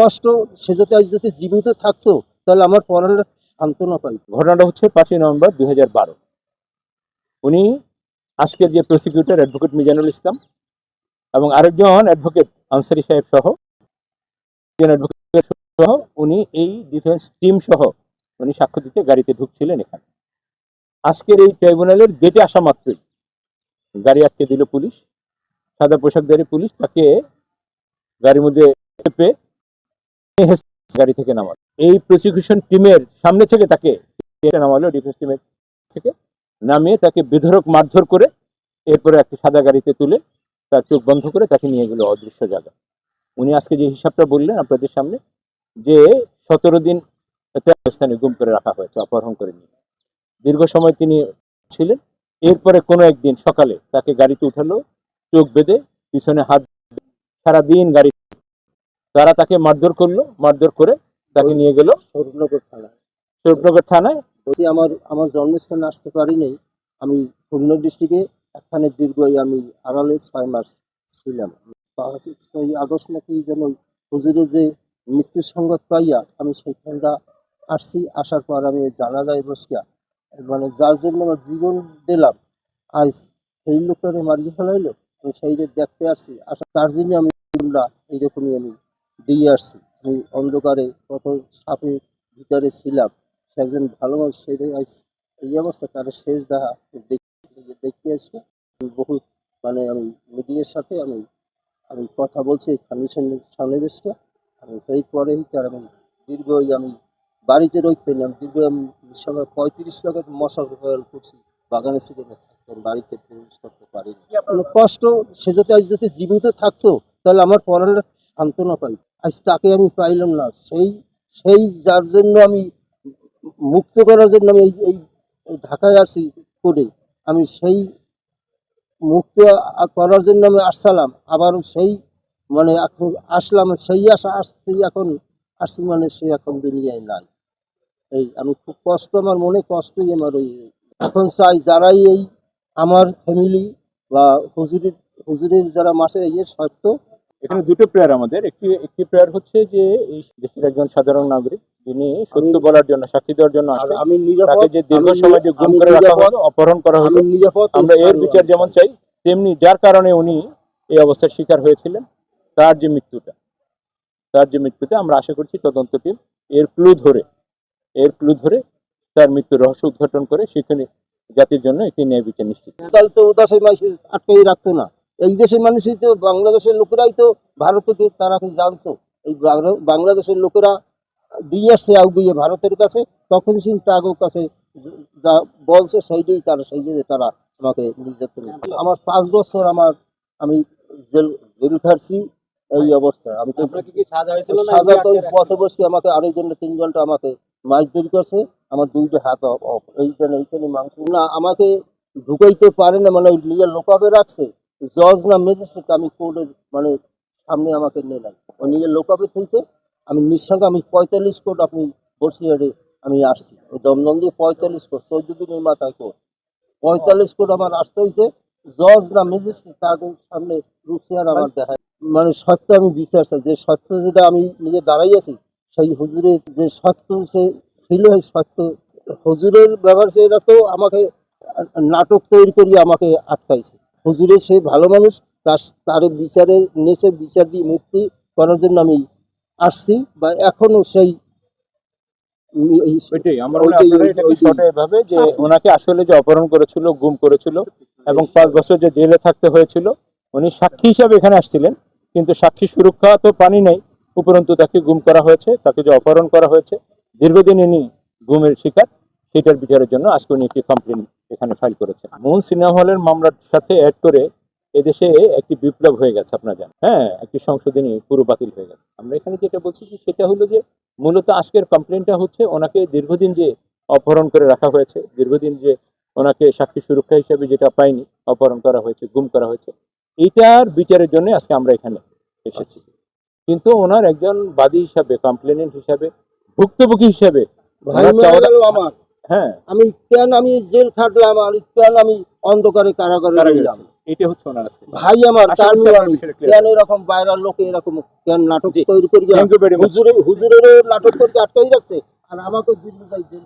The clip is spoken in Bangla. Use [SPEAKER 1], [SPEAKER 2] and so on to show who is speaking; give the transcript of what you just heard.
[SPEAKER 1] কষ্ট সে যদি আজ যদি জীবিত থাকতো, তাহলে আমার পড়াটা সান্ত্বনা পাই।
[SPEAKER 2] ঘটনাটা হচ্ছে পাঁচই নভেম্বর দুই উনি আজকের যে প্রসিকিউটর অ্যাডভোকেট মিজানুল ইসলাম এবং আরেকজন অ্যাডভোকেট আনসারি সাহেব সহ অ্যাডভোকেট সহ উনি এই ডিফেন্স টিম সহ উনি সাক্ষ্য দিতে গাড়িতে ঢুকছিলেন এখানে। আজকের এই ট্রাইব্যুনালের গেটে আসা মাত্রই গাড়ি আটকে দিল পুলিশ, সাদা পোশাকধারী পুলিশ তাকে গাড়ির মধ্যে চেপে গাড়ি থেকে নামাল। এই প্রসিকিউশন টিমের সামনে থেকে তাকে নামালো ডিফেন্স টিমের থেকে। নামিয়ে তাকে বেধরক মারধর করে এরপরে একটি সাদা গাড়িতে তুলে তার চোখ বন্ধ করে তাকে নিয়ে গেল অদৃশ্য জায়গা উনি আজকে যে হিসাবটা বললেন আপনাদের সামনে, যে সতেরো দিন স্থানে গুম করে রাখা হয়েছে, অপহরণ করে নিয়ে। দীর্ঘ সময় তিনি ছিলেন। এরপরে কোনো একদিন সকালে তাকে গাড়িতে উঠালো, চোখ বেঁধে পিছনে হাত সারাদিন গাড়ি তারা তাকে মারধর করল মারধর করে তাকে নিয়ে গেল
[SPEAKER 1] স্বরূপনগর থানায়।
[SPEAKER 2] স্বরূপনগর থানায়।
[SPEAKER 1] বলছি আমার আমার জন্মস্থানে আসতে পারিনি। আমি খুলনা ডিস্ট্রিক্টে এখানে দীর্ঘ আমি আড়ালে ছয় মাস ছিলাম। ছয় আগস্ট নাকি যেন হুজুরের যে মৃত্যুর সংবাদ পাইয়া আমি সেইখানটা আসছি। আসার পর আমি জানা যায় বসিয়া মানে যার জন্য আমার জীবন দিলাম আজ সেই লোকটারে মারিয়ে ফেলাইলো আমি সেই দেখতে আসছি। আসা তার জন্য আমি এইরকমই আমি দিয়ে আসছি। আমি অন্ধকারে কত সাপের ভিতরে ছিলাম সে একজন ভালো মানুষ আজ এই অবস্থা তার শেষ দেখা দেখ- দেখতে আসছে বহুত মানে আমি মিডিয়ার সাথে আমি আমি কথা বলছি সামনে বসে আমি সেই পরে তার আমি দীর্ঘ আমি বাড়িতে রইতে পেলাম দীর্ঘ আমি সঙ্গে পঁয়ত্রিশ টাকা মশা ব্যবহার করছি বাগানে ছিল বাড়িতে প্রবেশ করতে পারি কষ্ট সে যদি আজ যদি জীবিত থাকতো তাহলে আমার পড়াটা সান্ত্বনা পাই। আজ তাকে আমি পাইলাম না। সেই সেই যার জন্য আমি মুক্ত করার জন্য আমি এই ঢাকায় আসি করে আমি সেই মুক্ত করার জন্য আমি আসছিলাম আবার সেই মানে এখন আসলাম, সেই আশা আসছি এখন আসি মানে সে এখন দুনিয়ায় নাই। এই আমি খুব কষ্ট, আমার মনে কষ্টই আমার ওই এখন চাই যারাই এই আমার ফ্যামিলি বা হুজুরের হুজুরের যারা মাসে ইয়ে সত্য
[SPEAKER 2] এখানে দুটো প্রেয়ার আমাদের একটি একটি প্রেয়ার হচ্ছে যে এই দেশের একজন সাধারণ নাগরিক যিনি সত্য বলার জন্য সাক্ষী দেওয়ার জন্য
[SPEAKER 1] আর
[SPEAKER 2] আসে
[SPEAKER 1] আমি
[SPEAKER 2] তাকে যে দীর্ঘ সময় যে গুম করে রাখা হলো অপহরণ করা হলো আমরা এর বিচার যেমন
[SPEAKER 1] চাই।
[SPEAKER 2] তেমনি যার কারণে উনি এই অবস্থার শিকার হয়েছিলেন তার যে মৃত্যুটা তার যে মৃত্যুটা আমরা আশা করছি তদন্ত টিম এর ক্লু ধরে এর ক্লু ধরে তার মৃত্যুর রহস্য উদ্ঘাটন করে সেখানে জাতির জন্য একটি ন্যায় বিচার নিশ্চিত।
[SPEAKER 1] তাহলে তো দেশের মানুষ আটকাই রাখতো না এই দেশের মানুষই তো বাংলাদেশের লোকেরাই তো ভারত থেকে তারা কি জানতো। এই বাংলাদেশের লোকেরা দিয়ে আসছে আগুয়ে ভারতের কাছে তখন সিং টাগোর কাছে য- বলছে সেইটাই তারা সেই জন্য তারা আমাকে নির্যাতন আমার পাঁচ বছর আমার আমি জেল জেল খাটছি এই অবস্থা আমি সাজা তো পথে বসে আমাকে আড়াই ঘণ্টা তিন ঘণ্টা আমাকে মাছ তৈরি করছে। আমার দুইটা হাত অফ এইখানে এইখানে মাংস না আমাকে ঢুকাইতে পারে না মানে লোকাবে রাখছে। জজ না ম্যাজিস্ট্রেট আমি কোর্টের মানে সামনে আমাকে নিয়ে নেন ও নিজে লোকাবে থইছে আমি নিঃসঙ্গে আমি পঁয়তাল্লিশ কোট আপনি বসিয়ারে আমি আসছি। ওই দমদম দিয়ে পঁয়তাল্লিশ কোট চোদ্দ দিনের মাথায় কোট। পঁয়তাল্লিশ কোট আমার আসতে হয়েছে জজ না ম্যাজিস্ট্রেট তাদের সামনে রুচিয়ার আমার দেখায়। মানে সত্য আমি বিচার চাই যে সত্য যেটা আমি নিজে দাঁড়াই আছি সেই হুজুরের যে সত্য সে ছিল সেই সত্য হুজুরের ব্যবহার সেটা তো আমাকে নাটক তৈরি করিয়ে আমাকে আটকাইছে। হুজুরের সে ভালো মানুষ তার তার বিচারের নেচে বিচার দিয়ে মুক্তি করার জন্য আমি আসছি বা এখনও সেই
[SPEAKER 2] ওনাকে আসলে যে অপহরণ করেছিল গুম করেছিল এবং পাঁচ বছর যে জেলে থাকতে হয়েছিল উনি সাক্ষী হিসাবে এখানে আসছিলেন কিন্তু সাক্ষী সুরক্ষা তো পানি নেই উপরন্তু তাকে গুম করা হয়েছে তাকে যে অপহরণ করা হয়েছে দীর্ঘদিন ইনি গুমের শিকার। সেটার বিচারের জন্য আজকে উনি একটি কমপ্লেন এখানে ফাইল করেছেন। মোহন সিনেমা হলের মামলার সাথে অ্যাড করে এদেশে একটি বিপ্লব হয়ে গেছে আপনারা জানেন। হ্যাঁ একটি সংশোধনী পুরো বাতিল হয়ে গেছে। আমরা এখানে যেটা বলছি যে সেটা হলো যে মূলত আজকের কমপ্লেনটা হচ্ছে ওনাকে দীর্ঘদিন যে অপহরণ করে রাখা হয়েছে দীর্ঘদিন যে ওনাকে সাক্ষী সুরক্ষা হিসাবে যেটা পাইনি অপহরণ করা হয়েছে গুম করা হয়েছে এইটার বিচারের জন্য আজকে আমরা এখানে এসেছি। কিন্তু ওনার একজন বাদী হিসাবে কমপ্লেনেন্ট হিসাবে ভুক্তভোগী হিসাবে
[SPEAKER 1] আমার।
[SPEAKER 2] হ্যাঁ।
[SPEAKER 1] আমি কেন আমি জেল খাটলাম আর কেন আমি অন্ধকারে কারাগারে রইলাম?
[SPEAKER 2] এটা হচ্ছে ওনার
[SPEAKER 1] ভাই আমার তার
[SPEAKER 2] clear
[SPEAKER 1] কেন এরকম বাইরের লোক এরকম কেন নাটক তৈরি করি? হুজুরে হুজুরের নাটক করতে আটকাই রাখছে। আর আমাকে দিল্লি যাই জেল